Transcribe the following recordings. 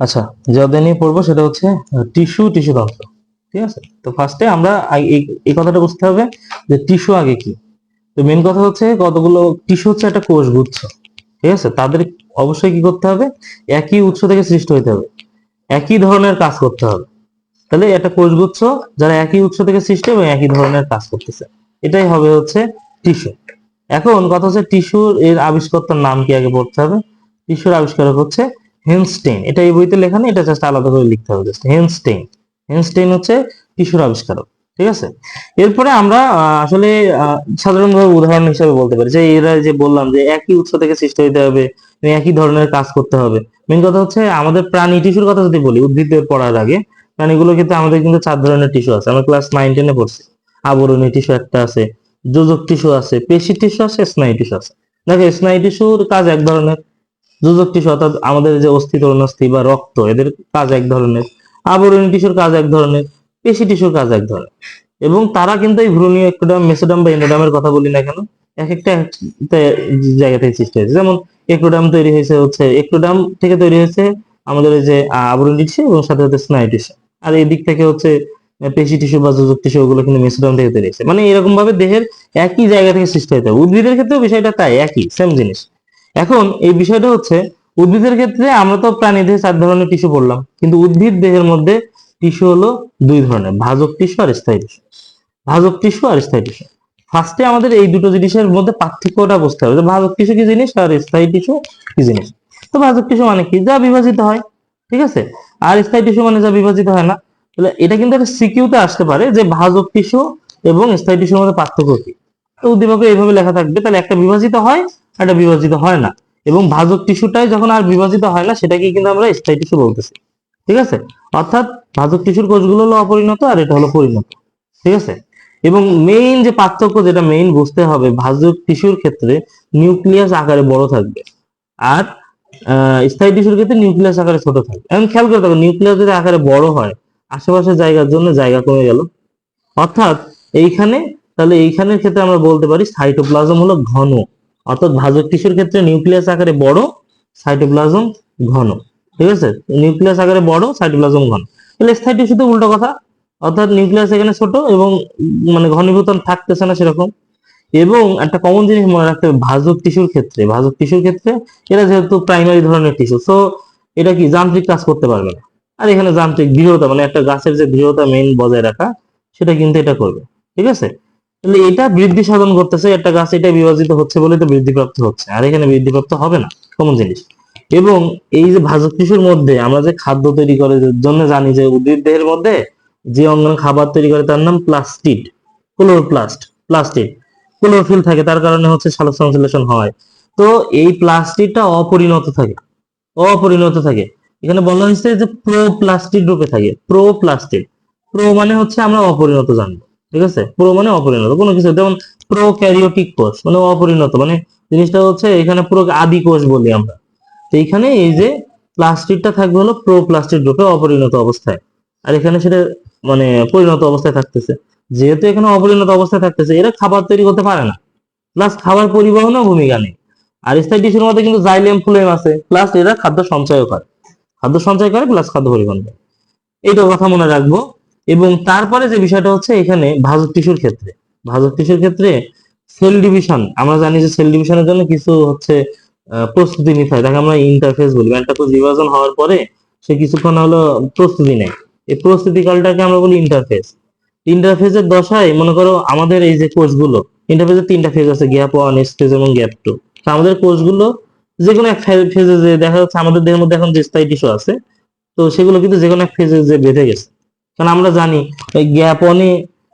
আচ্ছা যা নিয়ে পড়ব সেটা হচ্ছে টিস্যু টিস্যু তন্ত্র, ঠিক আছে? তো ফার্স্টে আমরা এই এই কথাটা বুঝতে হবে যে টিস্যু আগে কি? তো মেন কথা হচ্ছে কতগুলো, টিস্যু হচ্ছে একটা কোষ গুচ্ছ ঠিক আছে? তাদের অবশ্যই কি করতে হবে? একই উৎস থেকে সৃষ্টি হতে হবে। একই ধরনের কাজ করতে হবে। তাহলে একটা কোষগুচ্ছ যারা একই উৎস থেকে সৃষ্টি এবং একই ধরনের কাজ করতেছে। এটাই হবে হচ্ছে টিস্যু। এখন কথা হচ্ছে টিস্যুর এর আবিষ্কর্তার নাম কি আগে পড়তে হবে? টিস্যুর আবিষ্কারক হচ্ছে হেনস্টেইন এটা এই বইতে লেখা নেই এটা জাস্ট আলাদা করে লিখতে হবে জাস্ট হেনস্টেইন হেনস্টেইন হচ্ছে টিস্যুর আবিষ্কারক, ঠিক আছে? এরপরে আমরা আসলে সাধারণভাবে উদাহরণ হিসেবে বলতে পারি, যে এরা যে বললাম যে একই উৎস থেকে সৃষ্টি হতে হবে এবং একই ধরনের কাজ করতে হবে। মেন কথা হচ্ছে আমাদের প্রাণী টিস্যুর কথা যদি বলি উদ্ভিদের পড়ার আগে প্রাণীগুলো কিন্তু আমাদের কিন্তু চার ধরনের টিস্যু আছে। আমরা ক্লাস নাইন টেনে পড়ছি। আবরণী টিস্যু একটা আছে, যোজক টিস্যু আছে, পেশি টিস্যু আছে, স্নায়ু টিস্যু আছে। দেখো, স্নায়ু টিস্যুর কাজ এক ধরনের। যোজক অর্থাৎ আমাদের যে অস্থি তরুণাস্থি বা রক্ত, এদের কাজ এক ধরনের। আবরণী টিস্যুর কাজ এক ধরনের, পেশি টিস্যুর কাজ এক ধরনের। এবং তারা কিন্তু এই ভ্রূণীয় একোডাম মেসোডাম বা এন্ডোডামের কথা বলি না কেন এক একটা জায়গা থেকে সৃষ্টি হয়েছে। যেমন একোডাম তৈরি হয়েছে হচ্ছে একোডাম থেকে তৈরি হয়েছে আমাদের যে আবরণী টিস্যু এবং সাথে সাথে স্নায়ু টিস্যু। আর এই দিক থেকে হচ্ছে পেশি টিস্যু বা যোজক টিস্যু, ওগুলো কিন্তু মেসোডাম থেকে তৈরি হয়েছে। মানে এরকম ভাবে দেহের একই জায়গা থেকে সৃষ্টি হতে হবে উদ্ভিদের ক্ষেত্রেও বিষয়টা তাই, একই সেম জিনিস। এখন এই বিষয়টা হচ্ছে, উদ্ভিদের ক্ষেত্রে আমরা তো প্রাণী দেহে চার ধরনের টিস্যু পড়লাম, কিন্তু উদ্ভিদ দেহের মধ্যে টিস্যু হলো দুই ধরনের, ভাজক টিস্যু আর স্থায়ী টিস্যু। ভাজক টিস্যু আর স্থায়ী টিস্যু। ফার্স্টে আমাদের এই দুটো জিনিসের মধ্যে পার্থক্যটা বুঝতে হবে, যে ভাজক টিস্যু কি জিনিস আর স্থায়ী টিস্যু কি জিনিস। তো ভাজক টিস্যু মানে কি? যা বিভাজিত হয়, ঠিক আছে? আর স্থায়ী টিস্যু মানে যা বিভাজিত হয় না। তাহলে এটা কিন্তু একটা সিকিউতে আসতে পারে যে ভাজক টিস্যু এবং স্থায়ী টিস্যুর মধ্যে পার্থক্য কি। উদ্দীপকে এইভাবে লেখা থাকবে, তাহলে একটা বিভাজিত হয় একটা বিভাজিত হয় না। এবং ভাজক টিস্যুটাই যখন আর বিভাজিত হয় না সেটাকে কিন্তু আমরা স্থায়ী টিস্যু বলতেছি। ঠিক আছে? অর্থাৎ ভাজক টিস্যুর কোষগুলো হলো অপরিণত, আর এটা হলো পরিণত। ঠিক আছে? এবং মেইন যে পার্থক্য যেটা মেইন বুঝতে হবে, ভাজক টিস্যুর ক্ষেত্রে নিউক্লিয়াস আকারে বড় থাকবে, আর স্থায়ী টিস্যুর ক্ষেত্রে নিউক্লিয়াস আকারে ছোট থাকবে। এখন খেয়াল করে থাকো নিউক্লিয়াস যদি আকারে বড় হয়, আশেপাশের জায়গার জন্য জায়গা কমে গেল। অর্থাৎ এইখানে তাহলে এইখানের ক্ষেত্রে আমরা বলতে পারি সাইটোপ্লাজম হলো ঘন। অর্থাৎ ভাজক টিস্যুর ক্ষেত্রে নিউক্লিয়াস আকারে বড় সাইটোপ্লাজম ঘন। ঠিক আছে? নিউক্লিয়াস আকারে বড় সাইটোপ্লাজম ঘন। তাহলে স্থায়ী টিস্যুতে উল্টো কথা। অর্থাৎ নিউক্লিয়াস এখানে ছোট এবং মানে ঘনীভূত থাকতেছে না সেরকম। এবং একটা কমন জিনিস মনে রাখতে হবে, ভাজক টিস্যুর ক্ষেত্রে, ভাজক টিস্যুর ক্ষেত্রে এরা যেহেতু প্রাইমারি ধরনের টিস্যু সো এটা কি যান্ত্রিক কাজ করতে পারবে না। আর এখানে যান্ত্রিক দৃঢ়তা মানে একটা গাছের যে দৃঢ়তা মেইন বজায় রাখা, সেটা কিন্তু এটা করবে। ঠিক আছে? তাহলে এটা বৃদ্ধি সাধন করতেছে, একটা গাছ এটা বিভাজিত হচ্ছে বলে তো বৃদ্ধিপ্রাপ্ত হচ্ছে। আর এখানে বৃদ্ধিপ্রাপ্ত হবে না কমন জিনিস। এবং এই যে ভাজক টিস্যুর মধ্যে আমরা যে খাদ্য তৈরি করে জন্য জানি যে উদ্ভিদ দেহের মধ্যে যে অঙ্গাণু খাবার তৈরি করে তার নাম প্লাস্টিড, ক্লোরোপ্লাস্ট, প্লাস্টিড। ক্লোরোফিল থাকে, তার কারণে হচ্ছে সালোক সংশ্লেষণ হয়। তো এই প্লাস্টিডটা অপরিণত থাকে অপরিণত থাকে। এখানে বলা হয়েছে যে প্রো প্রোপ্লাস্টিড রূপে থাকে প্রো প্রোপ্লাস্টিড। প্রো মানে হচ্ছে আমরা অপরিণত জানব। ঠিক আছে? প্রো মানে অপরিণত। কোনো কিছু, যেমন প্রোক্যারিওটিক কোষ মানে অপরিণত। মানে জিনিসটা হচ্ছে এখানে পুরো আদি কোষ বলি আমরা। তো এইখানে এই যে প্লাস্টিকটা থাকবে হলো প্রোপ্লাস্টিড রূপে অপরিণত অবস্থায়। আর এখানে সেটা মানে পরিণত অবস্থায় থাকতেছে। যেহেতু এখানে অপরিণত অবস্থায় থাকতেছে, এরা খাবার তৈরি করতে পারে না। প্লাস খাবার পরিবহনেও ভূমিকা নেই। আর স্থায়ী টিস্যুর মধ্যে কিন্তু জাইলেম ফুলেম আছে। প্লাস এরা খাদ্য সঞ্চয় করে। খাদ্য সঞ্চয় করে প্লাস খাদ্য পরিবহন করে। এইটা কথা মনে রাখব। এবং তারপরে যে বিষয়টা হচ্ছে এখানে ভাজক টিস্যুর ক্ষেত্রে। ভাজক টিস্যুর ক্ষেত্রে সেল ডিভিশন, আমরা জানি যে সেল ডিভিশনের জন্য কিছু হচ্ছে প্রস্তুতি নিতে হয়। তাকে আমরা ইন্টারফেস বলি। কোষ বিভাজন হওয়ার পরে সে কিছুক্ষণ হলো প্রস্তুতি নেয়। এই প্রস্তুতি কালটাকে আমরা বলি ইন্টারফেস ইন্টারফেসের দশায় মনে করো আমাদের এই যে কোষগুলো ইন্টারফেসের তিনটা ফেজ আছে গ্যাপ ওয়ান স্টেজ এবং গ্যাপ টু তো আমাদের কোষগুলো যে কোনো এক ফেজে যে দেখা যাচ্ছে, আমাদের দেহের মধ্যে এখন যে স্থায়ী টিস্যু আছে, তো সেগুলো কিন্তু যে কোনো এক ফেজে যে বেঁধে গেছে। কারণ আমরা জানি, এই গ্যাপ ওয়ানে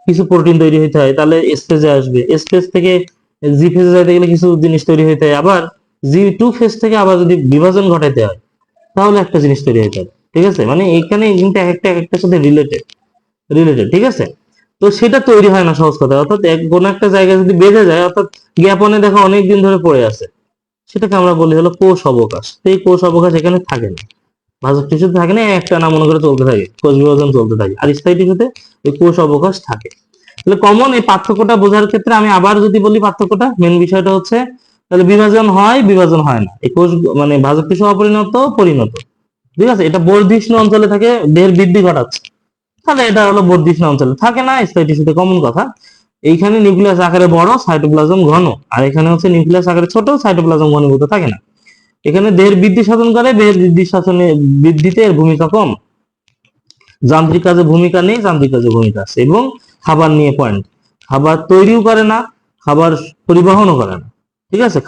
কিছু প্রোটিন তৈরি হতে হয়, তাহলে স্পেসে আসবে। স্পেস থেকে জি ফেজে যাইতে গেলে কিছু জিনিস তৈরি হতে হয়। আবার জি টু ফেজ থেকে আবার যদি বিভাজন ঘটাইতে হয়, তাহলে একটা জিনিস তৈরি হতে হবে। ঠিক আছে? মানে এখানে কিন্তু এক একটা এক একটার সাথে রিলেটেড রিলেটেড ঠিক আছে? তো সেটা তৈরি হয় না সহজ কথা। অর্থাৎ এক কোনো একটা জায়গায় যদি বেঁধে যায়, অর্থাৎ জ্ঞাপনে দেখো অনেকদিন ধরে পড়ে আছে। সেটাকে আমরা বলি হলো কোষ অবকাশ। এই কোষ অবকাশ এখানে থাকে না। ভাজক টিস্যুতে থাকে না, একটা না মনে করে চলতে থাকে কোষ বিভাজন চলতে থাকে। আর স্থায়ী টিস্যুতে এই কোষ অবকাশ থাকে। তাহলে কমন এই পার্থক্যটা বোঝার ক্ষেত্রে আমি আবার যদি বলি পার্থক্যটা মেন বিষয়টা হচ্ছে, তাহলে বিভাজন হয় বিভাজন হয় না। এই কোষ মানে ভাজক টিস্যু অপরিণত, পরিণত। ঠিক আছে? এটা বর্ধিষ্ণু অঞ্চলে থাকে, দেহের বৃদ্ধি ঘটাচ্ছে। তাহলে এটা হলো বর্ধিষ্ণু অঞ্চলে। থাকে না স্থায়ী টিস্যুতে কমন কথা। এইখানে নিউক্লিয়াস আকারে বড় সাইটোপ্লাজম ঘন। আর এখানে হচ্ছে নিউক্লিয়াস আকারে ছোট সাইটোপ্লাজম ঘনীভূত থাকে না। এখানে দেহের বৃদ্ধি সাধন করে, দেহের বৃদ্ধি সাধনে, বৃদ্ধিতে এর ভূমিকা কম। যান্ত্রিক কাজে ভূমিকা নেই, যান্ত্রিক কাজে ভূমিকা আছে। এবং খাবার নিয়ে পয়েন্ট খাবার তৈরিও করে না, খাবার পরিবহনও করে না। ঠিক আছে?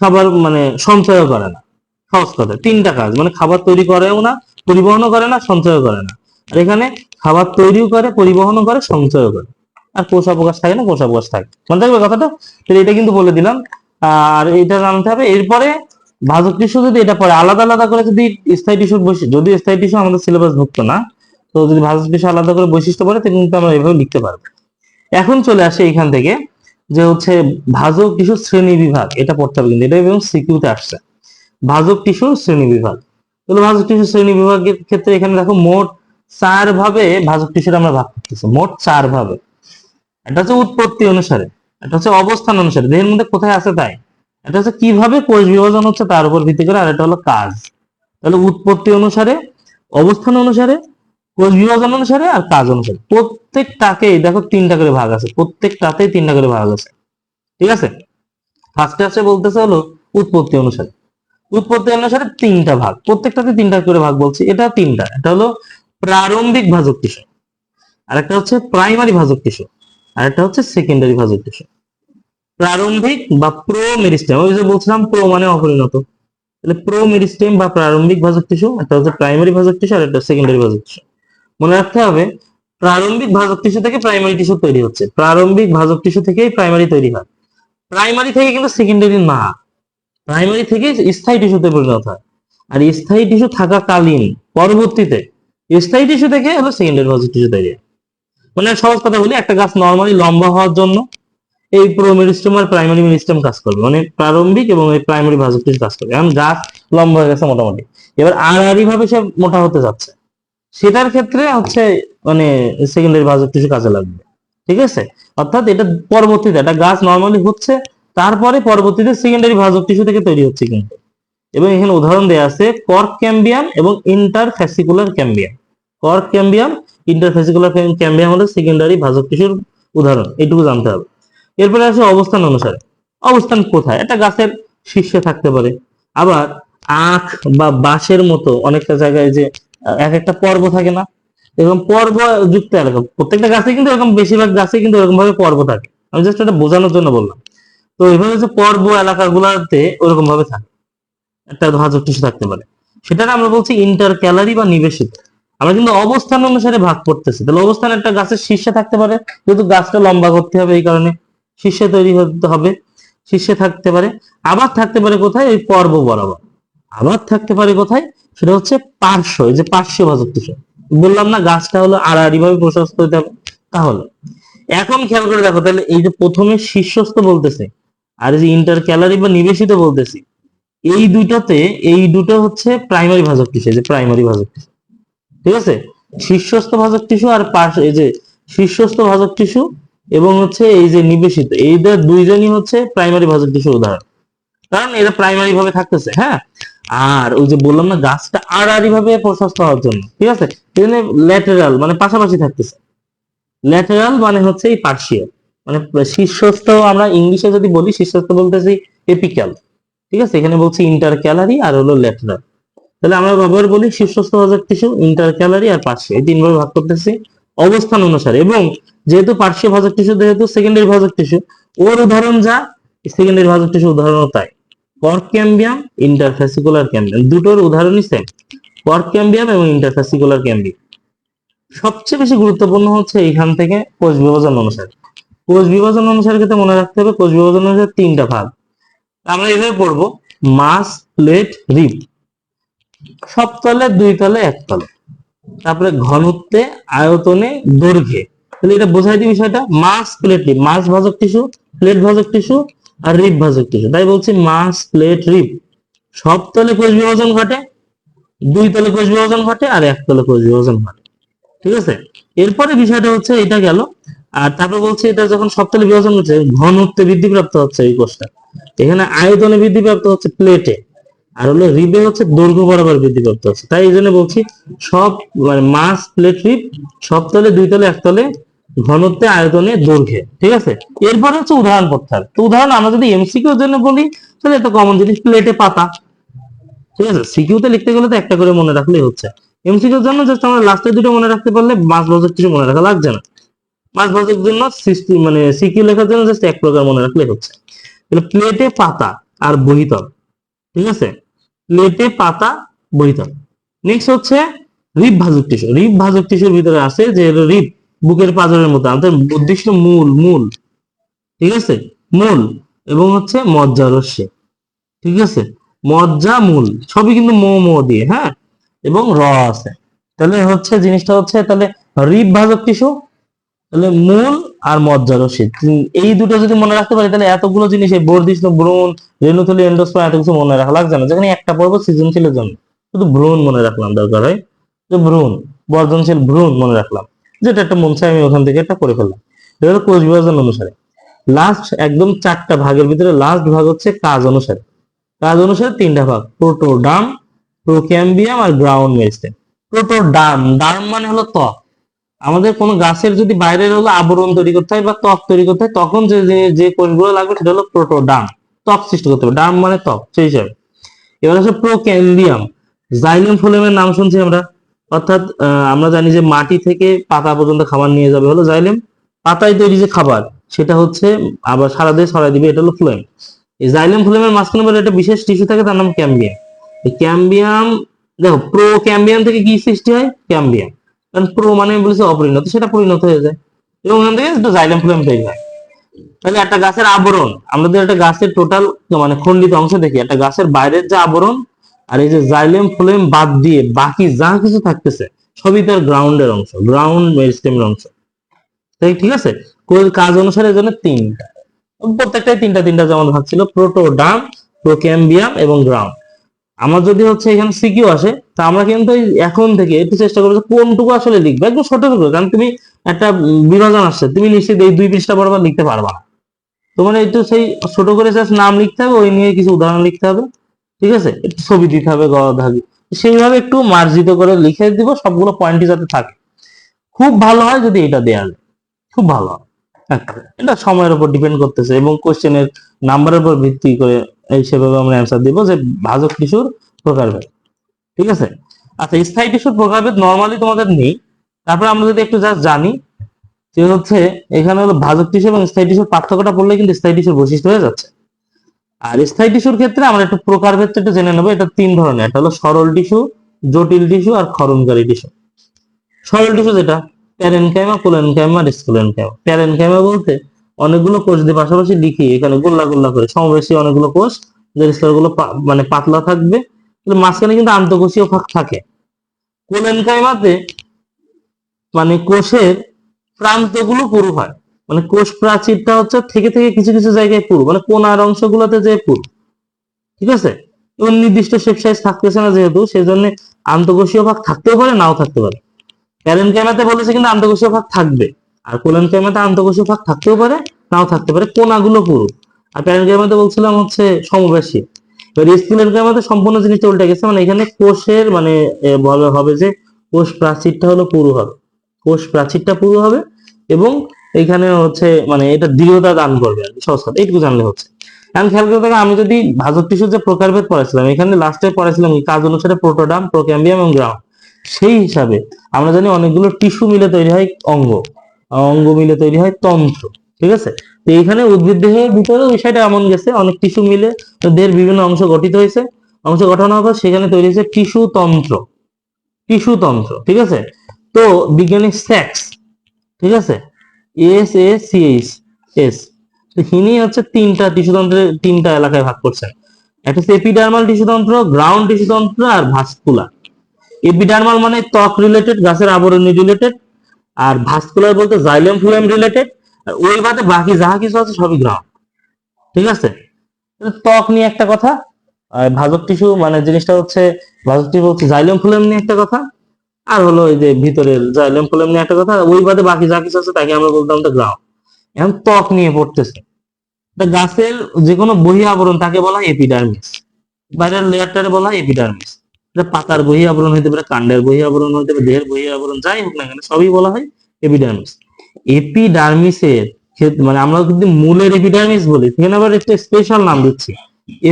খাবার মানে সঞ্চয়ও করে না। সহজ কথা। তিনটা কাজ। মানে খাবার তৈরি করেও না, পরিবহনও করে না, সঞ্চয়ও করে না। আর এখানে খাবার তৈরিও করে, পরিবহনও করে, সঞ্চয়ও করে। আর কোষাবকাশ থাকে না কোষাবকাশ থাকে। মনে থাকবে কথাটা? তাহলে এটা কিন্তু বলে দিলাম। আর এটা জানতে হবে। এরপরে ভাজক টিস্যু যদি এটা পরে আলাদা আলাদা করে যদি স্থায়ী বৈশিষ্ট্য, যদি স্থায়ী টিস্যু আমাদের সিলেবাস ভুক্ত না, তো যদি ভাজক টিস্যু আলাদা করে বৈশিষ্ট্য পড়ে তাহলে কিন্তু আমরা এভাবে লিখতে পারব। এখন চলে আসে এখান থেকে যে হচ্ছে ভাজক টিস্যুর শ্রেণি বিভাগ, এটা পড়তে হবে কিন্তু, এটা এবং সিকিউতে আসছে। ভাজক টিস্যুর শ্রেণি বিভাগ। তাহলে ভাজক টিস্যুর শ্রেণি বিভাগের ক্ষেত্রে এখানে দেখো মোট চার ভাবে ভাজক টিস্যুর আমরা ভাগ করতেছি, মোট চার ভাবে। এটা হচ্ছে উৎপত্তি অনুসারে, এটা হচ্ছে অবস্থান অনুসারে, দেহের মধ্যে কোথায় আছে তাই? এটা হচ্ছে কীভাবে কোষ বিভাজন হচ্ছে তার উপর ভিত্তি করে, আর এটা হলো কাজ। তাহলে উৎপত্তি অনুসারে, অবস্থান অনুসারে, কোষ বিভাজন অনুসারে আর কাজ অনুসারে। প্রত্যেকটাকে, দেখো তিনটা করে ভাগ আছে, প্রত্যেকটাতেই তিনটা করে ভাগ আছে। ঠিক আছে? ফার্স্টে আছে বলতেছে হলো উৎপত্তি অনুসারে। উৎপত্তি অনুসারে তিনটা ভাগ, প্রত্যেকটাতে তিনটা করে ভাগ বলছি, এটা তিনটা। এটা হলো প্রারম্ভিক ভাজক আর একটা হচ্ছে প্রাইমারি ভাজক আর একটা হচ্ছে সেকেন্ডারি ভাজক টিস্যু প্রারম্ভিক বা প্রো মেরিস্টেম। ওই যে বলছিলাম প্রো মানে অপরিণত। তাহলে প্রো মেরিস্টেম বা প্রারম্ভিক ভাজক টিস্যু, একটা হচ্ছে প্রাইমারি ভাজক টিস্যু আর একটা সেকেন্ডারি ভাজক টিস্যু। মনে রাখতে হবে, প্রারম্ভিক ভাজক টিস্যু থেকে প্রাইমারি টিস্যু তৈরি হচ্ছে। প্রারম্ভিক ভাজক টিস্যু থেকেই প্রাইমারি তৈরি হয়। প্রাইমারি থেকে কিন্তু সেকেন্ডারি না। প্রাইমারি থেকে স্থায়ী টিস্যুতে পরিণত হয়। আর স্থায়ী টিস্যু থাকাকালীন, পরবর্তীতে স্থায়ী টিস্যু থেকে হলো সেকেন্ডারি ভাজক টিস্যু তৈরি হয়। মানে সহজ কথা বলি, একটা গাছ নর্মালি লম্বা হওয়ার জন্য এই প্রো মেরিস্টেম আর প্রাইমারি মেরিস্টেম কাজ করবে। মানে প্রারম্ভিক এবং এই প্রাইমারি ভাজক টিস্যু কাজ করবে। এখন গাছ লম্বা হয়ে গেছে মোটামুটি। এবার আড়াআড়ি ভাবে সে মোটা হতে যাচ্ছে। সেটার ক্ষেত্রে হচ্ছে মানে সেকেন্ডারি ভাজক টিস্যু কাজে লাগবে। ঠিক আছে? অর্থাৎ এটা পরবর্তীতে একটা গাছ নর্মালি হচ্ছে, তারপরে পরবর্তীতে সেকেন্ডারি ভাজক টিস্যু থেকে তৈরি হচ্ছে কিন্তু। এবং এখানে উদাহরণ দেওয়া আছে কর্ক ক্যাম্বিয়াম এবং interfascicular cambium cork cambium interfascicular cambium হলো সেকেন্ডারি ভাজক টিস্যুর উদাহরণ। এটুকু জানতে হবে। এরপরে আছে অবস্থান অনুসারে। অবস্থান কোথায়? একটা গাছের শীর্ষে থাকতে পারে। আবার আখ বা বাঁশের মতো অনেকটা জায়গায় যে এক একটা পর্ব থাকে না? এরকম পর্ব যুক্ত এলাকা। প্রত্যেকটা গাছে কিন্তু এরকম বেশিরভাগ গাছে কিন্তু এরকম ভাবে পর্ব থাকে। আমি জাস্ট এটা বোঝানোর জন্য বললাম। তো এইভাবে যে পর্ব এলাকাগুলোতে ওরকম ভাবে থাকে। একটা ভাজক টিস্যু থাকতে পারে। সেটা আমরা বলছি ইন্টার ক্যালারি বা নিবেশিত। আমরা কিন্তু অবস্থান অনুসারে ভাগ করতেছি। তাহলে অবস্থান একটা গাছের শীর্ষে থাকতে পারে। যেহেতু গাছটা লম্বা করতে হবে এই কারণে। শীর্ষে তৈরি হতে হবে, শীর্ষে থাকতে পারে, আবার থাকতে পারে কোথায়? ওই পর্ব বরাবর। আবার থাকতে পারে কোথায়? সেটা হচ্ছে পার্শ্ব, এই যে পার্শ্ব টিস্যু বললাম না, গাছটা হলো আড়াআড়ি ভাবে প্রশস্ত হতে হবে। তাহলে, এখন খেয়াল করে দেখো, তাহলে এই যে প্রথমে শীর্ষস্থ বলতেছে, আর এই যে ইন্টার ক্যালারি বা নিবেশিত বলতেছি, এই দুইটাতে, এই দুটো হচ্ছে প্রাইমারি ভাজক টিস্যু যে প্রাইমারি ভাজক টিস্যু। ঠিক আছে? শীর্ষস্থ ভাজক টিস্যু আর পাশ এই যে শীর্ষস্থ ভাজক টিস্যু এবং হচ্ছে এই যে নিবেশিত এই দুইজনই হচ্ছে প্রাইমারি ভাজক টিস্যুর উদাহরণ। কারণ এরা প্রাইমারি ভাবে থাকতেছে হ্যাঁ? আর ওই যে বললাম না, গাছটা আড়াআড়ি ভাবে প্রশস্ত হওয়ার জন্য, ঠিক আছে? এখানে ল্যাটেরাল মানে পাশাপাশি থাকতেছে। ল্যাটেরাল মানে হচ্ছে এই পার্শিয়াল মানে শীর্ষস্থ আমরা ইংলিশে যদি বলি, শীর্ষস্থ বলতেছি এপিক্যাল ঠিক আছে? এখানে বলছি ইন্টার ক্যালারি আর হলো ল্যাটেরাল তাহলে আমরা ব্যবহার বলি শীর্ষস্থ ভাজক টিস্যু ইন্টার ক্যালারি আর পার্শ্ব এই তিনভাবে ভাগ করতেছি। অবস্থান অনুসারে। এবং যেহেতু পার্শ্বীয় ভাজক টিস্যু, যেহেতু সেকেন্ডারি ভাজক টিস্যু, ওর উদাহরণ যা সেকেন্ডারি ভাজক টিস্যু উদাহরণও তাই। কর্ক ক্যাম্বিয়াম ইন্টারফ্যাসিকুলার ক্যাম্বিয়াম দুটোর উদাহরণই সেম ক্যাম্বিয়াম এবং ইন্টারফ্যাসিকুলার ক্যাম্বিয়াম সবচেয়ে বেশি গুরুত্বপূর্ণ হচ্ছে এইখান থেকে কোষ বিভাজন অনুসারে। কোষ বিভাজন অনুসারে ক্ষেত্রে মনে রাখতে হবে, কোষ বিভাজন অনুসারে তিনটা ভাগ। আমরা এভাবে পড়ব, মাস, প্লেট রিপ সব তলে, দুই তলে, এক তলে। তারপরে ঘনত্বে আয়তনে দৈর্ঘ্যে। তাহলে এটা বোঝাই দিই বিষয়টা, মাস প্লেট মাস ভাজক টিস্যু, প্লেট ভাজক টিস্যু আর রিপ ভাজক টিস্যু। তাই বলছি মাস প্লেট রিপ সব তলে কোষ বিভাজন ঘটে, দুই তলে কোষ বিভাজন ঘটে আর এক তলে কোষ বিভাজন ঘটে। ঠিক আছে? এরপরে বিষয়টা হচ্ছে, এটা গেল। আর তারপর বলছে, এটা যখন সপ্তাহে বিভাজন হচ্ছে, ঘনত্বে বৃদ্ধিপ্রাপ্ত হচ্ছে এই কোষটা। এখানে আয়তনে বৃদ্ধিপ্রাপ্ত হচ্ছে প্লেটে আর হলো রিবে হচ্ছে দৈর্ঘ্য বরাবর বৃদ্ধি করতে হচ্ছে। তাই এই জন্য বলছি, সব মানে মাস প্লেট রিব সব তলে, দুই তলে, এক তলে ঘনত্বে, আয়তনে দৈর্ঘ্যে, ঠিক আছে? এরপরে হচ্ছে উদাহরণ হবে। তো উদাহরণ আমরা যদি এমসিকিউর জন্য বলি, তাহলে এটা কমন জিনিস প্লেটে পাতা, ঠিক আছে? সিকিউতে লিখতে গেলে তো একটা করে মনে রাখলেই হচ্ছে। এমসিকিউর জন্য জাস্ট আমরা লাস্টে দুটো মনে রাখতে পারলে মাস বছর কিছু মনে রাখা লাগছে না। মাস বছর জন্য মানে সিকিউ লেখার জন্য জাস্ট এক প্রকার মনে রাখলেই হচ্ছে। প্লেটে পাতা আর বহিতল ঠিক আছে? প্লেটে পাতা বহিতল নেক্সট হচ্ছে রিপ ভাজক টিস্যু রিপ ভাজক টিস্যুর ভিতরে আছে যে রিপ বুকের পাঁজরের মতো, আমাদের উদ্দেশ্য মূল মূল। ঠিক আছে? মূল এবং হচ্ছে মজ্জা রস্যে ঠিক আছে? মজ্জা, মূল, সবই কিন্তু মো মো দিয়ে হ্যাঁ? এবং র আছে। তাহলে হচ্ছে জিনিসটা হচ্ছে তাহলে রিপ ভাজক টিস্যু তাহলে মূল আর মজ্জা তিন- এই দুটো যদি মনে রাখতে পারি, তাহলে এতগুলো জিনিস এই বর্ধিষ্ণু ভ্রূণ রেণুথলি এন্ডোস্পার এত কিছু মনে রাখা লাগছে না। যেখানে একটা পর্ব সৃজনশীলের জন্য। শুধু ভ্রূণ মনে রাখলাম, দরকার হয়। যে ভ্রূণ বর্ধনশীল ভ্রূণ মনে রাখলাম। যেটা একটা মন চায় আমি ওখান থেকে একটা করে ফেললাম। এটা কোষ বিভাজন অনুসারে। লাস্ট একদম চারটা ভাগের ভিতরে লাস্ট ভাগ হচ্ছে কাজ অনুসারে। কাজ অনুসারে তিনটা ভাগ প্রোটোডাম প্রোক্যাম্বিয়াম আর গ্রাউন্ড মেরিস্টেম প্রোটোডাম ডার্ম মানে হলো ত্বক। আমাদের কোনো গাছের যদি বাইরের হলো আবরণ তৈরি করতে হয় বা ত্বক তৈরি করতে হয়, তখন যে যে- কোষগুলো লাগবে সেটা হলো প্রোটোডাম ত্বক সৃষ্টি করতে হবে। ডার্ম মানে ত্বক সেই হিসাবে। এবার হচ্ছে প্রোক্যাম্বিয়াম জাইলেম ফোলেমের নাম শুনছি আমরা। অর্থাৎ আমরা জানি যে মাটি থেকে পাতা পর্যন্ত খাবার নিয়ে যাবে হলো জাইলেম পাতায় তৈরি যে খাবার, সেটা হচ্ছে আবার সারা দেশ ছড়াই দিবে, এটা হলো ফ্লোয়েম এই জাইলেম ফ্লোয়েমের মাঝখানে বলে একটা বিশেষ টিস্যু থাকে, তার নাম ক্যাম্বিয়াম এই ক্যাম্বিয়াম দেখো প্রো ক্যাম্বিয়াম থেকে কি সৃষ্টি হয়? ক্যাম্বিয়াম কারণ প্রো মানে বলেছে অপরিণত, সেটা পরিণত হয়ে যায়। এবং ওখান থেকে জাইলেম ফ্লোয়েম তৈরি হয় তাহলে একটা গাছের আবরণ আমাদের একটা গাছের টোটাল মানে খন্ডিত অংশ দেখি, একটা গাছের বাইরের যে আবরণ আর এই যে জাইলেম ফ্লোয়েম বাদ দিয়ে বাকি যা কিছু থাকতেছে, সবই তার গ্রাউন্ডের অংশ গ্রাউন্ড মেরিস্টেমের অংশ। তাই ঠিক আছে? কাজ অনুসারে জন্য তিনটা, প্রত্যেকটাই তিনটা তিনটা যেমন ভাগ ছিল প্রোটোডাম প্রোক্যাম্বিয়াম এবং গ্রাউন্ড আমার যদি হচ্ছে এখানে সিকিউ আসে, তা আমরা কিন্তু এখন থেকে একটু চেষ্টা করব কোনটুকু আসলে লিখবে, একদম ছোট করে কারণ তুমি একটা বিভাজন আসছে, তুমি নিশ্চিত এই দুই পৃষ্ঠা বরাবর লিখতে পারবা না। তোমার একটু সেই ছোট করে জাস্ট নাম লিখতে হবে, ওই নিয়ে কিছু উদাহরণ লিখতে হবে, ঠিক আছে? একটু ছবি দিতে হবে থাকবে সেইভাবে একটু মার্জিত করে লিখে দিব, সবগুলো পয়েন্টই যাতে থাকে। খুব ভালো হয় যদি এটা দেয়া যায়। খুব ভালো হয়। একটা। এটা সময়ের উপর ডিপেন্ড করতেছে এবং কোশ্চেনের নাম্বারের উপর ভিত্তি করে এই সেভাবে আমরা অ্যান্সার দিব যে ভাজক টিস্যুর প্রকারভেদ ঠিক আছে? আচ্ছা স্থায়ী টিস্যুর প্রকারভেদ নর্মালি তোমাদের নেই। তারপরে আমরা যদি একটু জাস্ট জানি যে হচ্ছে এখানে হলো ভাজক টিস্যু এবং স্থায়ী টিস্যুর পার্থক্যটা পড়লে কিন্তু স্থায়ী টিস্যুর বৈশিষ্ট্য হয়ে যাচ্ছে। আর স্থায়ী টিস্যুর ক্ষেত্রে আমরা একটু প্রকারভেদটা একটু জেনে নেব। এটা তিন ধরনের। একটা হলো সরল টিস্যু জটিল টিস্যু আর ক্ষরণকারী টিস্যু সরল টিস্যু যেটা প্যারেনকাইমা কোলেনকাইমা ডিসকোলেনকাইমা প্যারেনকাইমা বলতে অনেকগুলো কোষ দিয়ে পাশাপাশি লিখি, এখানে গোল্লা গোল্লা করে। সমবেশী অনেকগুলো কোষ যে স্তরগুলো মানে পাতলা থাকবে। কিন্তু মাঝখানে কিন্তু আন্তঃকোষীয় ফাঁক থাকে। কোলেনকাইমাতে মানে কোষের প্রান্তগুলো পুরু হয়। মানে কোষ প্রাচীরটা হচ্ছে থেকে থেকে কিছু কিছু জায়গায় পুরু। মানে কোনার অংশগুলোতে যে পুরু। ঠিক আছে? এবং নির্দিষ্ট শেপ সাইজ থাকতেছে না যেহেতু, সেজন্য আন্তঃকোষীয় ভাগ থাকতেও পারে, নাও থাকতে পারে। প্যারেন্ট ক্যামেরাতে বলেছে কিন্তু আন্তঃকোষীয় ভাগ থাকবে। আর কোলন ক্যামেরাতে আন্তঃকোষীয় ভাগ থাকতেও পারে, নাও থাকতে পারে। কোনাগুলো পুরু। আর প্যারেন্ট ক্যামেরাতে বলছিলাম হচ্ছে সমবেশী। এবার স্কুলের ক্যামেরাতে সম্পূর্ণ জিনিসটা উল্টে গেছে। মানে এখানে কোষের মানে হবে যে কোষ প্রাচীরটা হলো পুরু হবে। কোষ প্রাচীরটা পুরু হবে এবং এখানে হচ্ছে মানে এটা দৃঢ়তা দান করবে আর কি কথা। এইটুকু জানলে হচ্ছে। এখন খেয়াল করে দেখো, আমি যদি ভাজক টিস্যুর যে প্রকারভেদ পড়াছিলাম এখানে লাস্টে পড়াছিলাম কাজ অনুসারে প্রোটোডাম প্রোক্যাম্বিয়াম এবং গ্রাউন্ড সেই হিসাবে আমরা জানি অনেকগুলো টিস্যু মিলে তৈরি হয় অঙ্গ। অঙ্গ মিলে তৈরি হয় তন্ত্র, ঠিক আছে? তো এখানে উদ্ভিদ দেহের ভিতরে বিষয়টা এমন গেছে, অনেক টিস্যু মিলে দেহের বিভিন্ন অংশ গঠিত হয়েছে। অংশ গঠন হওয়ার পর সেখানে তৈরি হয়েছে টিস্যু তন্ত্র। টিস্যু তন্ত্র, ঠিক আছে? তো বিজ্ঞানী সেক্স ঠিক আছে? S A C H S হিনি হচ্ছে তিনটা টিস্যু তন্ত্রের তিনটা এলাকায় ভাগ করছেন একটা হচ্ছে এপিডার্মাল টিস্যু তন্ত্র গ্রাউন্ড টিস্যু তন্ত্র আর ভাস্কুলার এপিডার্মাল মানে ত্বক রিলেটেড গাছের আবরণী রিলেটেড আর ভাস্কুলার বলতে জাইলেম ফ্লোয়েম রিলেটেড আর ওই বাদে বাকি যাহা কিছু আছে সবই গ্রাউন্ড ঠিক আছে? ত্বক নিয়ে একটা কথা, আর ভাজক টিস্যু মানে জিনিসটা হচ্ছে, ভাজক টিস্যু হচ্ছে জাইলেম ফ্লোয়েম নিয়ে একটা কথা। আর হলো ওই যে ভিতরের জাইলেম ফ্লোয়েম নিয়ে একটা কথা, ওই বাদে বাকি যা কিছু আছে তাকে আমরা বলতাম তো গ্রাউন্ড এখন ত্বক নিয়ে পড়তেছে। গাছের যে কোনো বহি আবরণ তাকে বলা হয় এপিডার্মিস বাইরের লেয়ারটারে বলা হয় এপিডার্মিস পাতার বহি আবরণ হইতে পারে, কাণ্ডের বহি আবরণ হইতে পারে, দেহের বহি আবরণ যাই হোক না কেন, সবই বলা হয় এপিডার্মিস এপিডার্মিসের মানে আমরা কিন্তু মূলের এপিডার্মিস বলি, সেখানে আবার একটা স্পেশাল নাম দিচ্ছি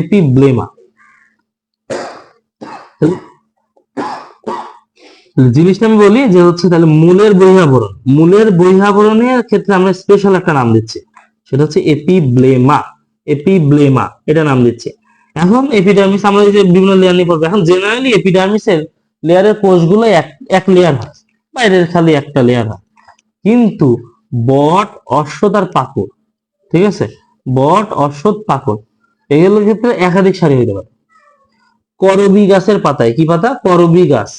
এপিব্লেমা জিনিসটা আমি বলি যে হচ্ছে তাহলে মূলের বহিরাবরণ মূলের বহিরাবরণের ক্ষেত্রে আমরা স্পেশাল একটা নাম দিচ্ছি। সেটা হচ্ছে এপিব্লেমা এপিব্লেমা এটা নাম দিচ্ছি। এখন এপিডার্মিস আমরা যে বিভিন্ন লেয়ার নিয়ে পড়ব। এখন জেনারেলি এপিডার্মিসের লেয়ারের কোষগুলো এক এক লেয়ার হয়। বাইরের খালি একটা লেয়ার হয়। কিন্তু বট, অশ্বত আর পাকড়, ঠিক আছে? বট, অশ্বত, পাকড়, এগুলোর ক্ষেত্রে একাধিক সারি হইতে পারে। করবি গাছের পাতায়, কি পাতা? করবি গাছ।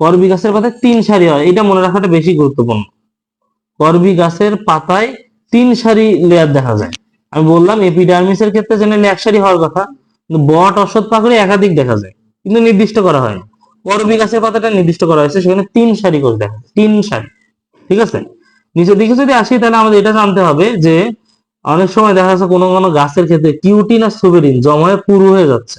করবি গাছের পাতায় তিন সারি হয়, এটা মনে রাখাটা বেশি গুরুত্বপূর্ণ। করবি গাছের পাতায় তিন সারি লেয়ার দেখা যায়। আমি বললাম এপিডার্মিসের ক্ষেত্রে জেনারেলি এক সারি হওয়ার কথা। বট অশ্বত পাকড়ে একাধিক দেখা যায়, কিন্তু নির্দিষ্ট করা হয়নি। করবি গাছের পাতাটা নির্দিষ্ট করা হয়েছে, সেখানে তিন সারি কোষ দেখা তিন সারি। ঠিক আছে? নিচের দিকে যদি আসি, তাহলে আমাদের এটা জানতে হবে যে, অনেক সময় দেখা যাচ্ছে কোনো কোনো গাছের ক্ষেত্রে কিউটিন আর সুবেরিন জমা হয়ে পুরু হয়ে যাচ্ছে।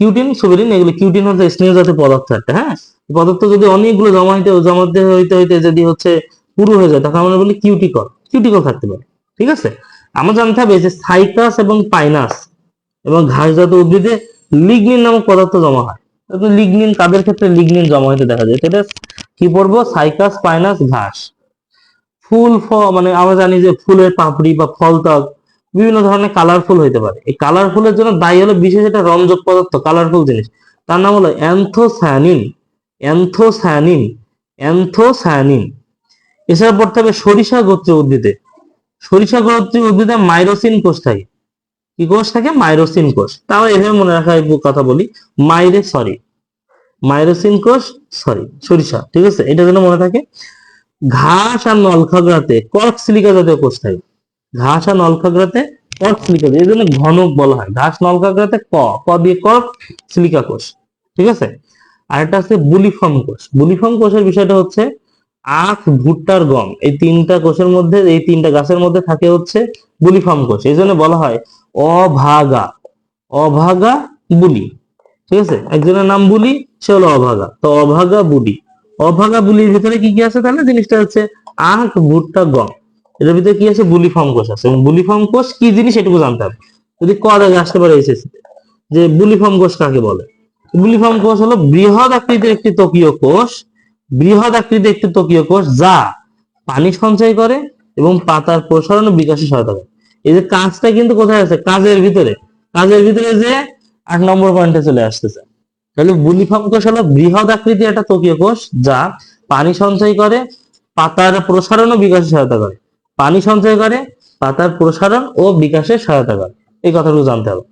কিউটিন, সুবেরিন, এগুলো কিউটিন হচ্ছে স্নেহ জাতীয় পদার্থ একটা হ্যাঁ? পদার্থ যদি অনেকগুলো জমা হইতে জমাতে হইতে হইতে যদি হচ্ছে পুরু হয়ে যায়, তখন আমরা বলি কিউটিকল কিউটিকল থাকতে পারে, ঠিক আছে? আমরা জানতে হবে যে সাইকাস এবং পাইনাস এবং ঘাস ঘাসজাত উদ্ভিদে লিগনিন নামক পদার্থ জমা হয়। লিগনিন কাদের ক্ষেত্রে লিগনিন জমা হইতে দেখা যায় সেটা কি পড়ব? সাইকাস পাইনাস, ঘাস। ফুল, ফ মানে আমরা জানি যে ফুলের পাপড়ি বা ফল ত্বক বিভিন্ন ধরনের কালারফুল হইতে পারে। এই কালারফুলের জন্য দায়ী হলো বিশেষ একটা রঞ্জক পদার্থ কালারফুল জিনিস। তার নাম হলো অ্যান্থোসায়ানিন অ্যান্থোসায়ানিন অ্যান্থোসায়ানিন এছাড়া পড়তে হবে সরিষা গোত্রীয় উদ্ভিদে। সরিষা গোত্রীয় উদ্ভিদে মাইরোসিন কোষ থাকে। কি কোষ থাকে? মাইরোসিন কোষ। তাও এভাবে মনে রাখা কথা বলি। মাইরে, সরি। মাইরোসিন কোষ, সরি, সরিষা, ঠিক আছে? এটা যেন মনে থাকে, ঘাস আর নলখাগড়াতে কর্ক সিলিকা জাতীয় কোষ থাকে। ঘাস আর নলখাগড়াতে কর্ক সিলিকা এই ঘনক বলা হয়। ঘাস নলখাগড়াতে ক। ক দিয়ে কর্ক সিলিকা কোষ। ঠিক আছে? আর একটা আছে বুলিফর্ম কোষ। বুলিফর্ম কোষের বিষয়টা হচ্ছে আখ ভুট্টার গম। এই তিনটা কোষের মধ্যে, এই তিনটা গাছের মধ্যে থাকে হচ্ছে বুলিফর্ম কোষ। এই জন্য বলা হয় অভাগা। অভাগা বুলি। ঠিক আছে? একজনের নাম বুলি, সে হলো অভাগা। তো অভাগা বুলি। অভাগা বুলির ভিতরে কি কি আছে তাহলে? জিনিসটা হচ্ছে আখ, ভুট্টা, গম। এটার ভিতরে কি আছে? বুলিফর্ম কোষ আছে। এবং বুলিফর্ম কোষ কি জিনিস এটুকু জানতে হবে। যদি ক আগে আসতে পারে এসেছে যে বুলিফর্ম কোষ কাকে বলে? বুলিফর্ম কোষ হলো বৃহৎ আকৃতির একটি তকীয় কোষ, বৃহৎ আকৃতির একটি তকীয় কোষ যা পানি সঞ্চয় করে এবং পাতার প্রসারণ ও বিকাশে সহায়তা করে। এই যে কাজটা কিন্তু কোথায় আছে? কাজের ভিতরে। কাজের ভিতরে যে আট নম্বর পয়েন্টে চলে আসতেছে। তাহলে বুলিফর্ম কোষ হলো বৃহৎ আকৃতির একটা তকীয় কোষ যা পানি সঞ্চয় করে, পাতার প্রসারণ ও বিকাশে সহায়তা করে। পানি সঞ্চয় করে পাতার প্রসারণ ও বিকাশে সহায়তা করে। এই কথাগুলো জানতে হবে।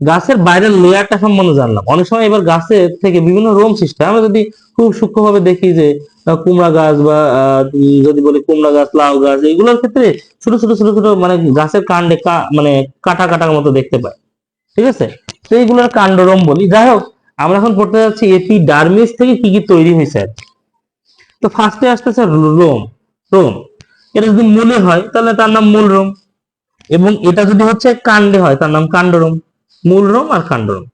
গাছের বাইরের লেয়ারটা সম্বন্ধে জানলাম। অনেক সময় এবার গাছের থেকে বিভিন্ন রোম সৃষ্টি আমরা যদি খুব সূক্ষ্মভাবে দেখি যে কুমড়া গাছ বা যদি বলি কুমড়া গাছ, লাউ গাছ, এগুলোর ক্ষেত্রে ছোট ছোট ছোট ছোট মানে গাছের কাণ্ডে মানে কাটা কাটার মতো দেখতে পাই। ঠিক আছে? তো এইগুলোর কাণ্ড রোম বলি। যাই হোক, আমরা এখন পড়তে যাচ্ছি এপিডার্মিস থেকে কি কি তৈরি হয়েছে। তো ফার্স্টে আসতেছে রোম। রোম। এটা যদি মূলে হয়, তাহলে তার নাম মূল রোম এবং এটা যদি হচ্ছে কাণ্ডে হয়, তার নাম কাণ্ডরোম। মূল রোম আর কাণ্ডরোম।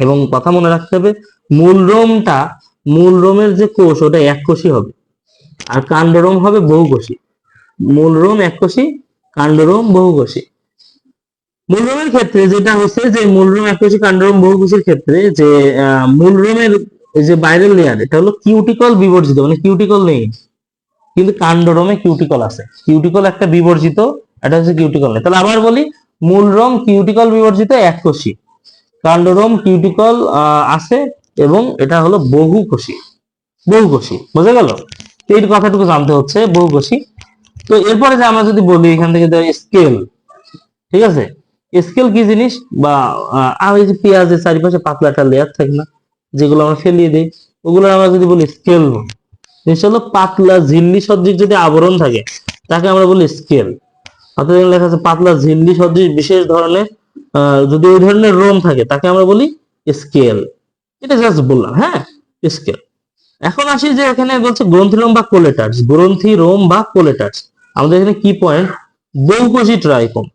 এবং কথা মনে রাখতে হবে মূল রোমটা মূল রোমের যে কোষ, ওটা এককোষী হবে। আর কাণ্ডরোম হবে বহুকোষী। মূল রোম এককোষী কাণ্ডরোম বহুকোষী। মূল রোমের ক্ষেত্রে যেটা হচ্ছে যে মূল রোম এককোষী কাণ্ডরোম বহুকোষীর ক্ষেত্রে যে মূল রোমের যে বাইরের লেয়ার এটা হলো কিউটিকল বিবর্জিত মানে কিউটিকল নেই। কিন্তু কাণ্ডরোমে কিউটিকল আছে। কিউটিকল একটা বিবর্জিত, এটা হচ্ছে কিউটিকল নেই। তাহলে আবার বলি, মূল রোম কিউটিকল বিবর্জিত এককোষী কাণ্ডরোম কিউটিকল আছে এবং এটা হলো বহুকোষী বহুকোষী বোঝা গেল? এই কথাটুকু জানতে হচ্ছে বহুকোষী তো এরপরে যে আমরা যদি বলি, এখান থেকে স্কেল ঠিক আছে? স্কেল কি জিনিস? বা আর যে পেঁয়াজের চারিপাশে পাতলা একটা লেয়ার থাকে না, যেগুলো আমরা ফেলিয়ে দিই ওগুলো আমরা যদি বলি স্কেল হলো পাতলা ঝিল্লি সদৃশ যদি আবরণ থাকে, তাকে আমরা বলি স্কেল অর্থাৎ লেখা আছে পাতলা ঝিল্লি সদৃশ বিশেষ ধরনের যদি ওই ধরনের রোম থাকে, তাকে আমরা বলি স্কেল এটা জাস্ট বললাম হ্যাঁ? স্কেল এখন আসি যে এখানে বলছে গ্রন্থিলোম বা কোলেটার্স গ্রন্থি রোম বা কোলেটার্স আমাদের এখানে কি পয়েন্ট বহুকোষী ট্রাইকোম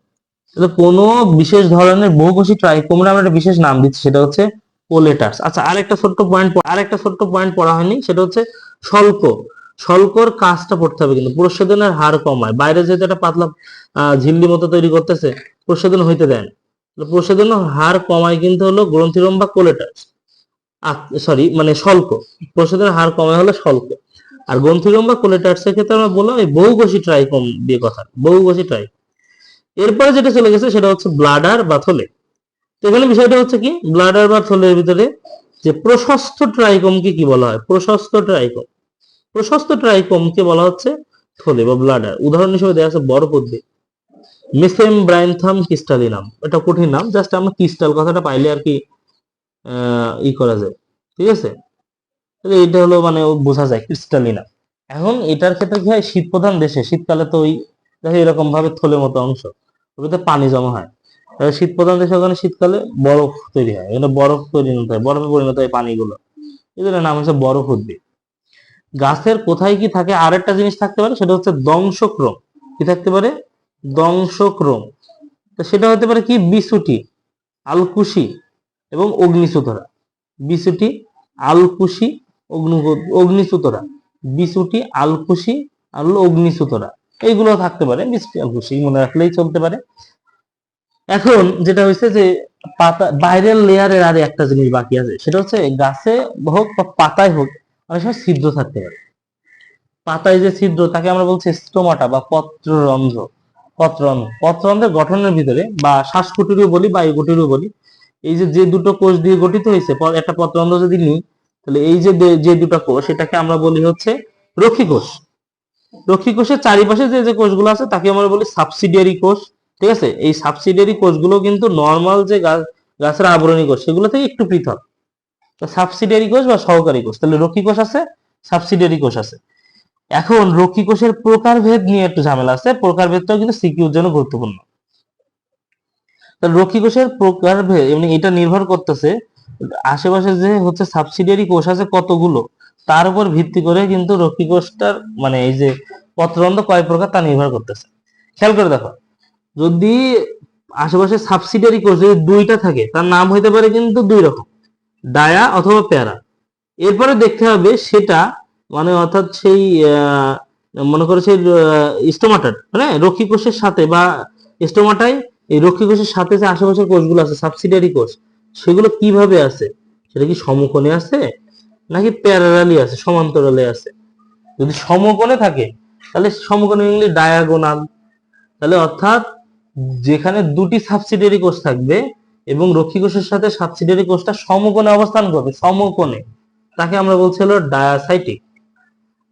কোনো বিশেষ ধরনের বহুকোষী ট্রাইকোমরা আমরা একটা বিশেষ নাম দিচ্ছি, সেটা হচ্ছে পোলেটার্স আচ্ছা আরেকটা ছোট্ট পয়েন্ট আরেকটা ছোট্ট পয়েন্ট পড়া হয়নি, সেটা হচ্ছে স্বল্প। স্বল্পর কাজটা পড়তে হবে কিন্তু। প্রশোধনের হার কমায়। বাইরে যেহেতু একটা পাতলা ঝিল্লি মতো তৈরি করতেছে প্রশোধন হইতে দেয় না। তাহলে প্রশোধনের হার কমায় কিন্তু হলো গ্রন্থিরম বা কোলেটার্স সরি মানে স্বল্প। প্রশোধনের হার কমায় হলো স্বল্প। আর গ্রন্থিরম বা কোলেটার্স এর ক্ষেত্রে আমরা বললাম এই বহুকোষী ট্রাইকম দিয়ে কথা। বহুকোষী ট্রাই এরপরে যেটা চলে গেছে সেটা হচ্ছে ব্লাডার বা থলে। তো এখানে বিষয়টা হচ্ছে কি ব্লাডার বা থলের ভিতরে যে প্রশস্ত ট্রাইকমকে কি বলা হয়? প্রশস্ত ট্রাইকম প্রশস্ত ট্রাইকমকে বলা হচ্ছে থলে বা ব্লাডার উদাহরণ হিসেবে দেওয়া আছে বড় পদ্ধতি মিসেম ব্রাইনথাম ক্রিস্টালিনাম। এটা কঠিন নাম, জাস্ট আমরা ক্রিস্টাল কথাটা পাইলে আর কি ই করা যায়। ঠিক আছে? এটা হলো মানে বোঝা যায় ক্রিস্টালিনা এখন এটার ক্ষেত্রে কি হয়? শীত প্রধান দেশে, শীতকালে তো ওই, দেখো এরকম ভাবে থলে মতো অংশ। ওটাতে পানি জমা হয়। শীত প্রধান দেশে ওখানে শীতকালে বরফ তৈরি হয়। এখানে বরফ পরিণত হয় বরফে পরিণত হয় পানিগুলো। জন্য নাম হচ্ছে বরফ উদ্ভিদ। গাছের কোথায় কি থাকে? আরেকটা জিনিস থাকতে পারে, সেটা হচ্ছে দংশক্রম কি থাকতে পারে? দংশক্রম তো সেটা হতে পারে কি? বিসুটি, আলকুশি এবং অগ্নিসুতরা। বিসুটি, আলকুশি, অগ্নি, অগ্নিসুতরা। বিসুটি, আলকুশি আর অগ্নিসুতরা। এইগুলো থাকতে পারে, বিসুটি, আলকুশি মনে রাখলেই চলতে পারে। এখন যেটা হয়েছে যে পাতা বাইরের লেয়ারের আর একটা জিনিস বাকি আছে। সেটা হচ্ছে গাছে হোক বা পাতায় হোক, অনেক সময় ছিদ্র থাকতে পারে। পাতায় যে ছিদ্র, তাকে আমরা বলছি স্টোমাটা বা পত্ররন্ধ্র। পত্ররন্ধ্র। পত্ররন্ধ্রের গঠনের ভিতরে বা শ্বাসকুটিরও বলি বায়ুকুটিরও বলি, এই যে যে দুটো কোষ দিয়ে গঠিত হয়েছে একটা পত্ররন্ধ্র যদি নিই, তাহলে এই যে যে দুটো কোষ, এটাকে আমরা বলি হচ্ছে রক্ষী কোষ রক্ষী কোষের চারিপাশে যে যে কোষগুলো আছে, তাকে আমরা বলি সাবসিডিয়ারি কোষ ঠিক আছে? এই সাবসিডিয়ারি কোষগুলো কিন্তু নর্মাল যে গাছের আবরণী কোষ সেগুলো থেকে একটু পৃথক। সাবসিডিয়ারি কোষ বা সহকারী কোষ তাহলে রক্ষী কোষ আছে সাবসিডিয়ারি কোষ আছে। এখন রক্ষী কোষের প্রকারভেদ নিয়ে একটু ঝামেলা আছে, প্রকারভেদটাও কিন্তু সিকিউর জন্য গুরুত্বপূর্ণ। রক্ষী কোষের প্রকারভেদ এমনি এটা নির্ভর করতেছে, আশেপাশে যে হচ্ছে সাবসিডিয়ারি কোষ আছে কতগুলো, তার উপর ভিত্তি করে কিন্তু রক্ষী কোষটার মানে এই যে পত্ররন্ধ্র কয় প্রকার তা নির্ভর করতেছে। খেয়াল করে দেখো যদি আশেপাশে সাবসিডিয়ারি কোষ যদি দুইটা থাকে, তার নাম হইতে পারে কিন্তু দুই রকম ডায়া অথবা প্যারা। এরপরে দেখতে হবে সেটা মানে অর্থাৎ সেই মনে করো সেই স্টোমাটার মানে রক্ষী কোষের সাথে বা স্টোমাটাই এই রক্ষী কোষের সাথে যে আশেপাশের কোষগুলো আছে সাবসিডিয়ারি কোষ সেগুলো কীভাবে আছে? সেটা কি সমকোণে আছে, নাকি প্যারালালি আছে, সমান্তরালে আছে? যদি সমকোণে থাকে, তাহলে সমকোণে ইংলিশ ডায়াগোনাল তাহলে অর্থাৎ যেখানে দুটি সাবসিডিয়ারি কোষ থাকবে এবং রক্ষী কোষের সাথে সাবসিডিয়ারি কোষটা সমকোণে অবস্থান করবে, সমকোণে। তাকে আমরা বলছি হলো ডায়াসাইটিক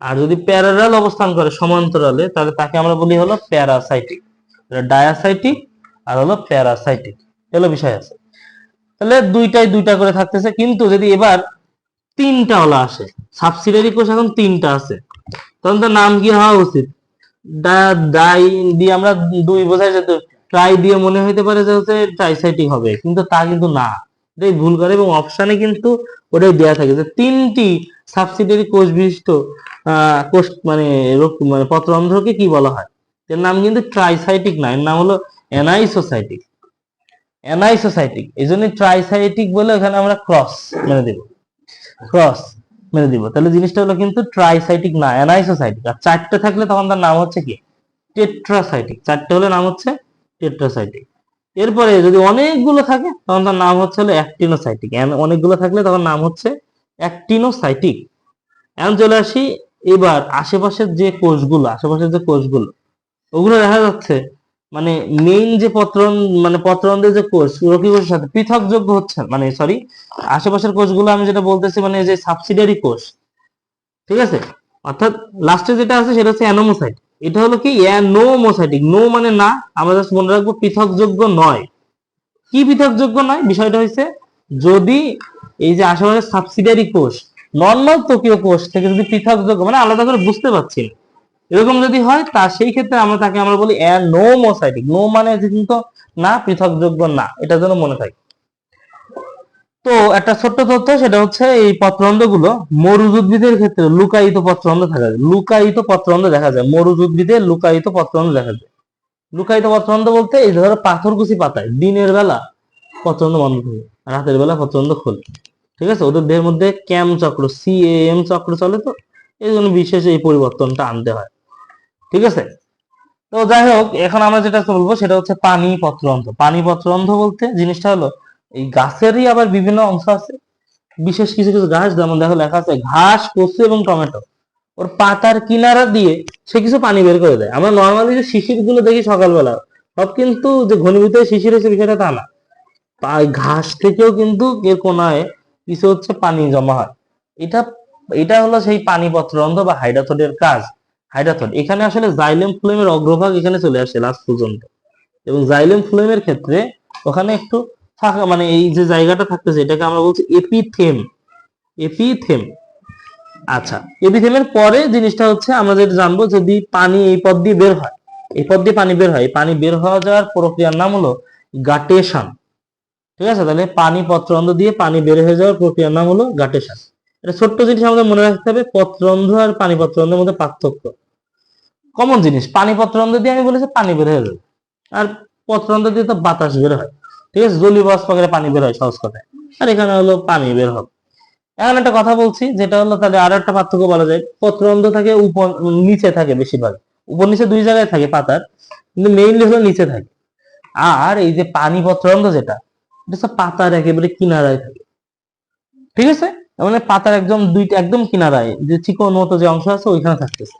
আর যদি প্যারালাল অবস্থান করে সমান্তরালে, তাহলে তাকে আমরা বলি হলো প্যারাসাইটিক ডায়াসাইটিক আর হলো প্যারাসাইটিক এগুলো বিষয় আছে। তাহলে দুইটাই দুইটা করে থাকতেছে, কিন্তু যদি এবার তিনটা ওলা আসে সাবসিডিয়ারি কোষ এখন তিনটা আছে, তখন তার নাম কি হওয়া উচিত? ডাই দিয়ে আমরা দুই বোঝাই যেত ট্রাই দিয়ে মনে হইতে পারে যে হচ্ছে ট্রাইসাইটিক হবে, কিন্তু তা কিন্তু না। এটাই ভুল করে এবং অপশানে কিন্তু ওটাই দেয়া থাকে যে তিনটি সাবসিডিয়ারি কোষ বিশিষ্ট কোষ মানে মানে পত্ররন্ধ্রকে কি বলা হয়? এর নাম কিন্তু ট্রাইসাইটিক না, এর নাম হলো অ্যানাইসোসাইটিক অ্যানাইসোসাইটিক এই জন্য ট্রাইসাইটিক বলে এখানে আমরা ক্রস মেনে দিব। ক্রস মেনে দিব। তাহলে জিনিসটা হলো কিন্তু ট্রাইসাইটিক না অ্যানাইসোসাইটিক আর চারটে থাকলে তখন তার নাম হচ্ছে কি? টেট্রাসাইটিক চারটে হলে নাম হচ্ছে টেট্রাসাইটিক। এরপরে যদি অনেকগুলো থাকে, তখন তার নাম হচ্ছে হলো অ্যাক্টিনোসাইটিক। অনেকগুলো থাকলে তখন নাম হচ্ছে অ্যাক্টিনোসাইটিক। এখন চলে আসি এবার আশেপাশের যে কোষগুলো, আশেপাশের যে কোষগুলো, ওগুলো দেখা যাচ্ছে মানে মেইন যে পত্রন মানে পত্রন্ধ্রের যে কোষ রকি কোষের সাথে? পৃথকযোগ্য হচ্ছে মানে সরি আশেপাশের কোষগুলো আমি যেটা বলতেছি মানে যে সাবসিডিয়ারি কোষ। ঠিক আছে? অর্থাৎ লাস্টে যেটা আছে, সেটা হচ্ছে অ্যানোমোসাইট। এটা হলো কি অ্যানোমোসাইটিক নো মানে না, আমরা জাস্ট মনে রাখব পৃথকযোগ্য নয়। কি পৃথকযোগ্য নয়? বিষয়টা হচ্ছে যদি এই যে আশেপাশে সাবসিডিয়ারি কোষ নর্মাল ত্বকীয় কোষ থেকে যদি পৃথকযোগ্য মানে আলাদা করে বুঝতে পারছি না। এরকম যদি হয়, তা সেই ক্ষেত্রে আমরা তাকে আমরা বলি অ্যানোমোসাইটিক নো মানে কিন্তু না, পৃথকযোগ্য না, এটা যেন মনে থাকে। তো একটা ছোট্ট তথ্য, সেটা হচ্ছে এই পত্রন্ধ্রগুলো মরুজ উদ্ভিদের ক্ষেত্রে লুকায়িত পত্রন্ধ্র দেখা যায়। লুকায়িত পত্রন্ধ্র দেখা যায়। মরুজ উদ্ভিদে লুকায়িত পত্রন্ধ্র দেখা যায়। লুকায়িত পত্রন্দ বলতে এই ধরো পাথরকুচি পাতায় দিনের বেলা পত্রন্দ বন্ধ থাকে রাতের বেলা পত্রন্দ খোলে। ঠিক আছে? ওদের দেহের মধ্যে ক্যাম চক্র সি এম চক্র চলে তো? এই জন্য বিশেষ এই পরিবর্তনটা আনতে হয়। ঠিক আছে? তো যাই হোক, এখন আমরা যেটা বলব সেটা হচ্ছে পানি পত্রন্ধ পানি পত্রন্ধ বলতে জিনিসটা হলো এই গাছেরই আবার বিভিন্ন অংশ আছে। বিশেষ কিছু কিছু গাছ, যেমন দেখো লেখা আছে, ঘাস, কচু এবং টমেটো। ওর পাতার কিনারা দিয়ে সে কিছু পানি বের করে দেয়। আমরা নর্মালি যে শিশিরগুলো দেখি সকালবেলা, সব কিন্তু যে ঘনীভূত শিশির হয়েছে বিষয়টা তা না। ঘাস থেকেও কিন্তু এর কোনায় কিছু হচ্ছে পানি জমা হয়। এটা এটা হলো সেই পানি পত্রন্ধ বা হাইড্রাথোডের কাজ। হাইড্রাথোড এখানে আসলে জাইলেম ফ্লেমের অগ্রভাগ এখানে চলে আসে লাস্ট পর্যন্ত। এবং জাইলেম ফ্লেমের ক্ষেত্রে ওখানে একটু ফাঁকা মানে এই যে জায়গাটা থাকতেছে, এটাকে আমরা বলছি এপিথেম এপিথেম আচ্ছা এপিথেমের পরে জিনিসটা হচ্ছে আমরা যেটা জানব যদি পানি এই পথ দিয়ে বের হয়। এই পথ দিয়ে পানি বের হয়, এই পানি বের হওয়া যাওয়ার প্রক্রিয়ার নাম হলো গাটেশন ঠিক আছে? তাহলে পানি পত্রন্ধ্র দিয়ে পানি বের হয়ে যাওয়ার প্রক্রিয়ার নাম হলো গাটেশন এটা ছোট্ট জিনিস আমাদের মনে রাখতে হবে পত্রন্ধ্র আর পানি পত্রন্ধ্রের মধ্যে পার্থক্য। কমন জিনিস, পানি পত্রন্ধ্র দিয়ে আমি বলেছি পানি বের হয়ে যাবে। আর পত্রন্ধ্র দিয়ে তো বাতাস বের হয়। ঠিক আছে, জলীয় বাষ্প করে পানি বের হয়, সহজ কথায় আর এখানে হলো পানি বের হবে। এখন একটা কথা বলছি, যেটা হলো তাহলে আরও একটা পার্থক্য বলা যায় পত্রন্ধ্র থাকে, উপর, নিচে থাকে বেশিরভাগ। উপর নিচে দুই জায়গায় থাকে পাতার, কিন্তু মেইনলি হলো নিচে থাকে। আর এই যে পানি পত্রন্ধ্র যেটা, এটা হচ্ছে পাতার একেবারে কিনারায় থাকে। ঠিক আছে? মানে পাতার একদম দুইটা একদম কিনারায়, যে চিকন মতো যে অংশ আছে, ওইখানে থাকতেছে।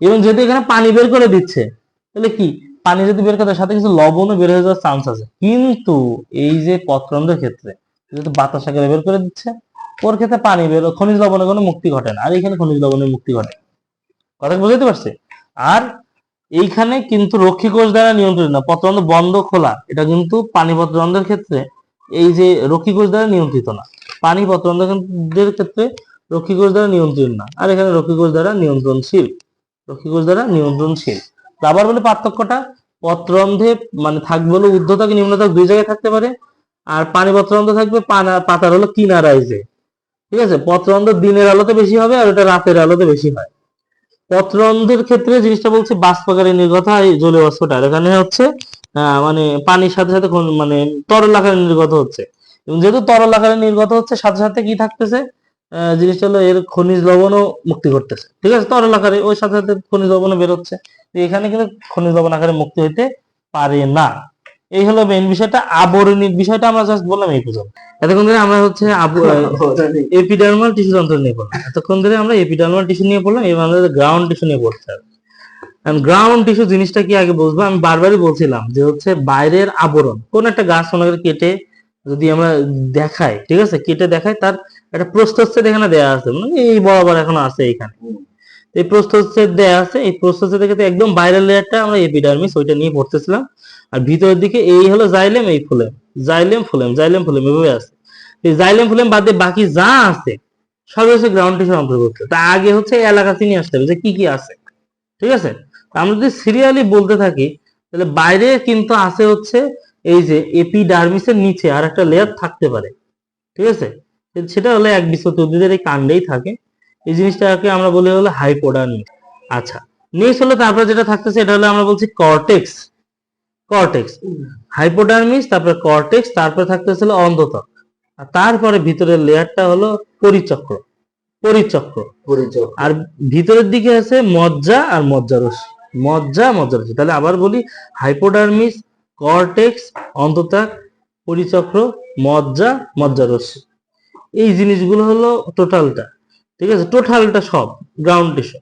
এবং যেহেতু এখানে পানি বের করে দিচ্ছে, তাহলে কি? পানি যদি বের করে সাথে কিছু লবণও বের হয়ে যাওয়ার চান্স আছে। কিন্তু এই যে পত্রন্ধ্রের ক্ষেত্রে যেহেতু বাতাস আকারে বের করে দিচ্ছে, ওর ক্ষেত্রে পানি বের খনিজ লবণের কোনো মুক্তি ঘটে না। আর এখানে খনিজ লবণের মুক্তি ঘটে কথা বুঝতে পারছে? আর এইখানে কিন্তু রক্ষী কোষ দ্বারা নিয়ন্ত্রিত না পত্রন্ধ্র বন্ধ খোলা, এটা কিন্তু পানি পত্রন্ধ্রের ক্ষেত্রে এই যে রক্ষী কোষ দ্বারা নিয়ন্ত্রিত না। পানি পত্রন্ধ্রের ক্ষেত্রে রক্ষী কোষ দ্বারা নিয়ন্ত্রণ না। আর এখানে রক্ষী কোষ দ্বারা নিয়ন্ত্রণশীল, রক্ষী কোষ দ্বারা নিয়ন্ত্রণশীল। আবার বলে পার্থক্যটা। পত্রন্ধে মানে থাকবে হলো ঊর্ধ্বতাক নিম্নতাক দুই জায়গায় থাকতে পারে। আর পানি পত্রন্ধ থাকবে পাতার হলো কিনারায় যে ঠিক আছে? পত্রন্ধ দিনের আলোতে বেশি হবে আর ওটা রাতের আলোতে বেশি হয়। পত্রন্ধের ক্ষেত্রে জিনিসটা বলছে বাষ্পাকারে নির্গত হয় জলীয় বাষ্পটা। এখানে হচ্ছে মানে পানির সাথে সাথে মানে তরল আকারে নির্গত হচ্ছে। যেহেতু তরল আকারে নির্গত হচ্ছে, সাথে সাথে কি থাকতেছে? জিনিসটা হলো এর খনিজ লবণও মুক্তি করতেছে। ঠিক আছে তরল আকারে ওই সাথে সাথে খনিজ লবণও বেরোচ্ছে। এখানে কিন্তু খনিজ লবণ আকারে মুক্তি হইতে পারে না। এই হলো মেইন বিষয়টা আবরণীর বিষয়টা আমরা জাস্ট বললাম এই পর্যন্ত। এতক্ষণ ধরে আমরা হচ্ছে এপিডার্মাল টিস্যু যন্ত্র নিয়ে পড়লাম। এতক্ষণ ধরে আমরা এপিডার্মাল টিস্যু নিয়ে পড়লাম এবার আমাদের গ্রাউন্ড টিস্যু নিয়ে পড়তে হবে। গ্রাউন্ড টিস্যু জিনিসটা কি আগে বুঝব? আমি বারবারই বলছিলাম যে হচ্ছে বাইরের আবরণ কোন একটা গাছ করে কেটে যদি আমরা দেখাই ঠিক আছে? কেটে দেখাই তার একটা প্রস্থচ্ছেদ এখানে দেয়া আছে। মানে এই বরাবর এখন আছে এখানে এই প্রস্থচ্ছেদ দেয়া আছে। এই প্রস্থচ্ছেদের ক্ষেত্রে একদম বাইরের লেয়ারটা আমরা এপিডার্মিস ওইটা নিয়ে পড়তেছিলাম। আর ভিতরের দিকে এই হলো জাইলেম এই ফুলেম জাইলেম ফুলেম জাইলেম ফুলেম এভাবে আছে। এই জাইলেম ফুলেম বাদে বাকি যা আছে সব হচ্ছে গ্রাউন্ড টিস্যুর অন্তর্ভুক্ত। তা আগে হচ্ছে এলাকা চিনি আসতে হবে যে কি কি আছে। ঠিক আছে? আমরা যদি সিরিয়ালি বলতে থাকি তাহলে বাইরে কিন্তু আছে হচ্ছে এই যে এপিডার্মিসের নিচে আর একটা লেয়ার থাকতে পারে ঠিক আছে? সেটা হলো এক বিশ্বত উদ্ভিদের এই কাণ্ডেই থাকে। এই জিনিসটাকে আমরা বলি হলো হাইপোডার্মিস আচ্ছা নেক্সট হলো তারপরে যেটা থাকতেছে এটা হলো আমরা বলছি কর্টেক্স কর্টেক্স হাইপোডার্মিস তারপরে কর্টেক্স তারপরে থাকতেছে হলো অন্ধতক আর তারপরে ভিতরের লেয়ারটা হলো পরিচক্র। পরিচক্র। পরিচয় আর ভিতরের দিকে আছে মজ্জা আর মজ্জারস। মজ্জা মজ্জারসি। তাহলে আবার বলি হাইপোডার্মিস কর্টেক্স অন্ততাক পরিচক্র, মজ্জা, মজ্জারসি। এই জিনিসগুলো হলো টোটালটা ঠিক আছে? টোটালটা সব গ্রাউন্ড টিস্যু